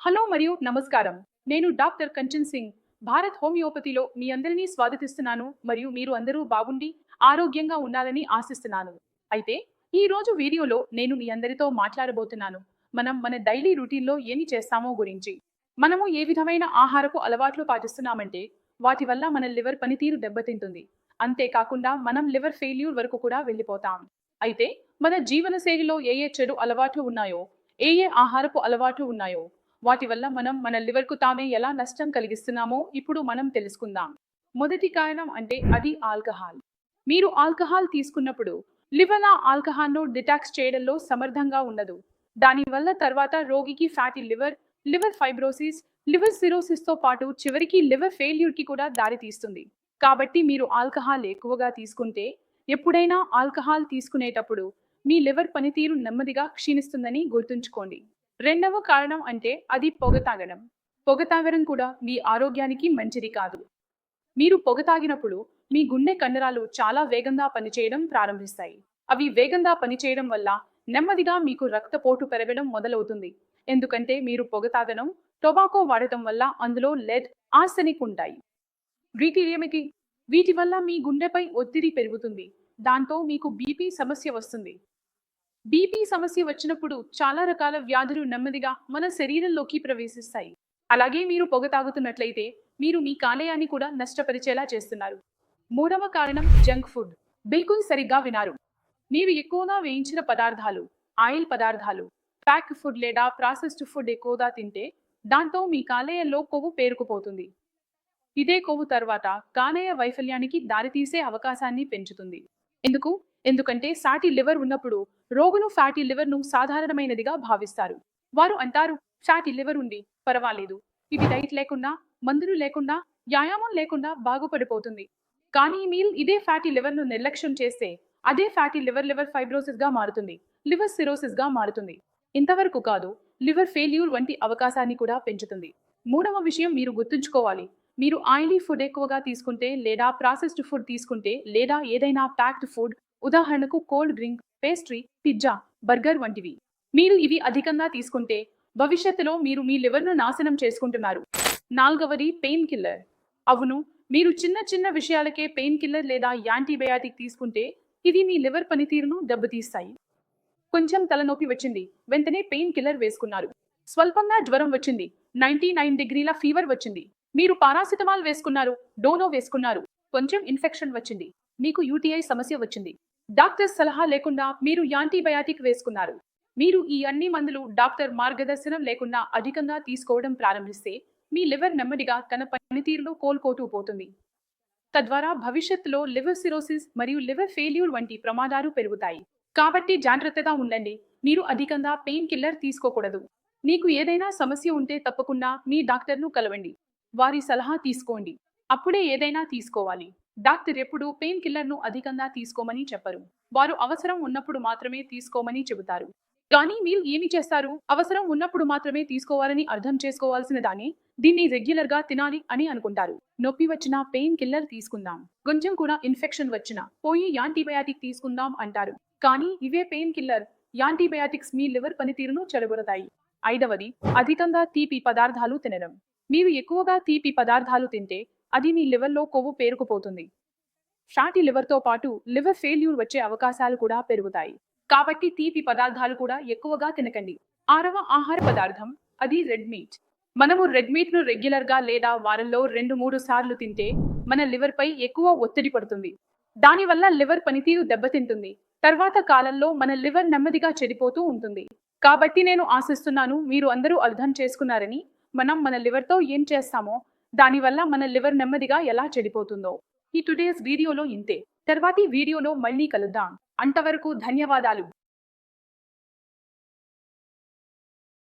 Hello మరియు నమస్కారం. నేను డాక్టర్ కంచన్ సింగ్. భారత్ హోమియోపతిలో మీ అందరినీ స్వాగతిస్తున్నాను మరియు మీరు అందరూ బాగుండి ఆరోగ్యంగా ఉండాలని ఆశిస్తున్నాను. అయితే ఈ రోజు వీడియోలో నేను మీ అందరితో మాట్లాడబోతున్నాను. మనం మన డైలీ రొటీన్లో ఏమి చేస్తామో గురించి. మనము ఏ విధమైన ఆహారపు అలవాట్లు పాటిస్తున్నామంటే వాటి వల్ల మన లివర్ పనితీరు దెబ్బతింటుంది. అంతేకాకుండా మనం లివర్ ఫెయిల్యూర్ వరకు కూడా వెళ్ళిపోతాం. అయితే మన జీవనశైలిలో ఏ ఏ చెడు అలవాట్లు ఉన్నాయో ఏ ఏ ఆహారపు అలవాట్లు ఉన్నాయో వాటి వల్ల మనం మన లివర్కు తామే ఎలా నష్టం కలిగిస్తున్నామో ఇప్పుడు మనం తెలుసుకుందాం. మొదటి కారణం అంటే అది ఆల్కహాల్. మీరు ఆల్కహాల్ తీసుకున్నప్పుడు లివర్ ఆ ఆల్కహాల్ను డిటాక్స్ చేయడంలో సమర్థంగా ఉండదు. దానివల్ల తర్వాత రోగికి fatty liver liver fibrosis liver సిరోసిస్తో పాటు చివరికి లివర్ ఫెయిల్యూర్కి కూడా దారితీస్తుంది. కాబట్టి మీరు ఆల్కహాల్ ఎక్కువగా తీసుకుంటే ఎప్పుడైనా ఆల్కహాల్ తీసుకునేటప్పుడు మీ లివర్ పనితీరు నెమ్మదిగా క్షీణిస్తుందని గుర్తుంచుకోండి. రెండవ కారణం అంటే అది పొగ తాగడం. పొగ తాగడం కూడా మీ ఆరోగ్యానికి మంచిది కాదు. మీరు పొగ తాగినప్పుడు మీ గుండె కండరాలు చాలా వేగంగా పనిచేయడం ప్రారంభిస్తాయి. అవి వేగంగా పనిచేయడం వల్ల నెమ్మదిగా మీకు రక్తపోటు పెరగడం మొదలవుతుంది. ఎందుకంటే మీరు పొగ తాగడం టొబాకో వాడటం వల్ల అందులో లెడ్ ఆర్సెనిక్ ఉంటాయి. వీటి ఏమిటి? వీటి వల్ల మీ గుండెపై ఒత్తిడి పెరుగుతుంది. దాంతో మీకు బీపీ సమస్య వస్తుంది. బీపీ సమస్య వచ్చినప్పుడు చాలా రకాల వ్యాధులు నెమ్మదిగా మన శరీరంలోకి ప్రవేశిస్తాయి. అలాగే మీరు పొగ తాగుతున్నట్లయితే మీరు మీ కాలేయాన్ని కూడా నష్టపరిచేలా చేస్తున్నారు. మూడవ కారణం జంక్ ఫుడ్. బిల్కుల్ సరిగ్గా వినారు. మీరు ఎక్కువగా వేయించిన పదార్థాలు ఆయిల్ పదార్థాలు ప్యాక్ ఫుడ్ లేదా ప్రాసెస్డ్ ఫుడ్ ఎక్కువగా తింటే దాంతో మీ కాలేయంలో కొవ్వు పేరుకుపోతుంది. ఇదే కొవ్వు తర్వాత కాలేయ వైఫల్యానికి దారితీసే అవకాశాన్ని పెంచుతుంది. ఎందుకు? ఎందుకంటే ఫ్యాటీ లివర్ ఉన్నప్పుడు రోగును ఫ్యాటీ లివర్ను సాధారణమైనదిగా భావిస్తారు. వారు అంటారు ఫ్యాటీ లివర్ ఉంది పర్వాలేదు. ఇది డైట్ లేకుండా మందులు లేకుండా వ్యాయామం లేకుండా బాగుపడిపోతుంది. కానీ మీల్ ఇదే ఫ్యాటీ లివర్ను నిర్లక్ష్యం చేస్తే అదే ఫ్యాటీ లివర్ లివర్ ఫైబ్రోసిస్గా మారుతుంది లివర్ సిరోసిస్గా మారుతుంది. ఇంతవరకు కాదు లివర్ ఫెయిల్యూర్ వంటి అవకాశాన్ని కూడా పెంచుతుంది. మూడవ విషయం మీరు గుర్తుంచుకోవాలి. మీరు ఆయిలీ ఫుడ్ ఎక్కువగా తీసుకుంటే లేదా ప్రాసెస్డ్ ఫుడ్ తీసుకుంటే లేదా ఏదైనా ప్యాక్డ్ ఫుడ్ ఉదాహరణకు cold drink pastry pizza burger వంటివి. మీరు ఇవి అధికంగా తీసుకుంటే భవిష్యత్తులో మీరు మీ లివర్ను నాశనం చేసుకుంటున్నారు. నాలుగవది పెయిన్ కిల్లర్. అవును మీరు చిన్న చిన్న విషయాలకే పెయిన్ కిల్లర్ లేదా యాంటీబయాటిక్ తీసుకుంటే ఇది మీ లివర్ పనితీరును దెబ్బతీస్తాయి. కొంచెం తలనొప్పి వచ్చింది వెంటనే పెయిన్ కిల్లర్ వేసుకున్నారు. స్వల్పంగా జ్వరం వచ్చింది నైన్టీ నైన్ డిగ్రీల ఫీవర్ వచ్చింది. మీరు పారాసిటమాల్ వేసుకున్నారు డోలో వేసుకున్నారు కొంచెం ఇన్ఫెక్షన్ వచ్చింది మీకు యూటీఐ సమస్య వచ్చింది. డాక్టర్ సలహా లేకుండా మీరు యాంటీబయాటిక్ వేసుకున్నారు. మీరు ఈ అన్ని మందులు డాక్టర్ మార్గదర్శనం లేకుండా అధికంగా తీసుకోవడం ప్రారంభిస్తే మీ లివర్ నెమ్మదిగా తన పనితీరులో కోల్పోతూ పోతుంది. తద్వారా భవిష్యత్తులో లివర్ సిరోసిస్ మరియు లివర్ ఫెయిల్యూర్ వంటి ప్రమాదాలు పెరుగుతాయి. కాబట్టి జాగ్రత్తగా ఉండండి. మీరు అధికంగా పెయిన్ కిల్లర్ తీసుకోకూడదు. మీకు ఏదైనా సమస్య ఉంటే తప్పకుండా మీ డాక్టర్ను కలవండి. వారి సలహా తీసుకోండి. అప్పుడే ఏదైనా తీసుకోవాలి. డాక్టర్ ఎప్పుడు పెయిన్ కిల్లర్ను అధికంగా తీసుకోమని చెప్పరు. వారు అవసరం ఉన్నప్పుడు మాత్రమే తీసుకోమని చెబుతారు. కానీ మీరు ఏమి చేస్తారు? అవసరం ఉన్నప్పుడు మాత్రమే తీసుకోవాలని అర్థం చేసుకోవాల్సిన దాన్ని దీన్ని రెగ్యులర్గా తినాలి అని అనుకుంటారు. నొప్పి వచ్చిన పెయిన్ కిల్లర్ తీసుకుందాం. కొంచెం కూడా ఇన్ఫెక్షన్ వచ్చిన పోయి యాంటీబయాటిక్ తీసుకుందాం అంటారు. కానీ ఇవే పెయిన్ కిల్లర్. యాంటీబయాటిక్స్ మీ లివర్ పనితీరును చెడగొడతాయి. ఐదవది అధికంగా తీపి పదార్థాలు తినడం. మీరు ఎక్కువగా తీపి పదార్థాలు తింటే అది మీ లివర్లో కొవ్వు పేరుకుపోతుంది. ఫ్యాటీ లివర్తో పాటు లివర్ ఫెయిల్యూర్ వచ్చే అవకాశాలు కూడా పెరుగుతాయి. కాబట్టి తీపి పదార్థాలు కూడా ఎక్కువగా తినకండి. ఆరవ ఆహార పదార్థం అది రెడ్ మీట్ మనము రెడ్ మీట్ను రెగ్యులర్గా లేదా వారంలో రెండు మూడు సార్లు తింటే మన లివర్ పై ఎక్కువ ఒత్తిడి పడుతుంది. దానివల్ల లివర్ పనితీరు దెబ్బతింటుంది. తర్వాత కాలంలో మన లివర్ నెమ్మదిగా చెడిపోతూ ఉంటుంది. కాబట్టి నేను ఆశిస్తున్నాను మీరు అందరూ అర్థం చేసుకున్నారని మనం మన లివర్తో ఏం చేస్తామో దానివల్ల మన లివర్ నెమ్మదిగా ఎలా చెడిపోతుందో. ఈ టుడేస్ వీడియోలో ఇంతే. తర్వాతి వీడియోలో మళ్ళీ కలుద్దాం. అంతవరకు ధన్యవాదాలు.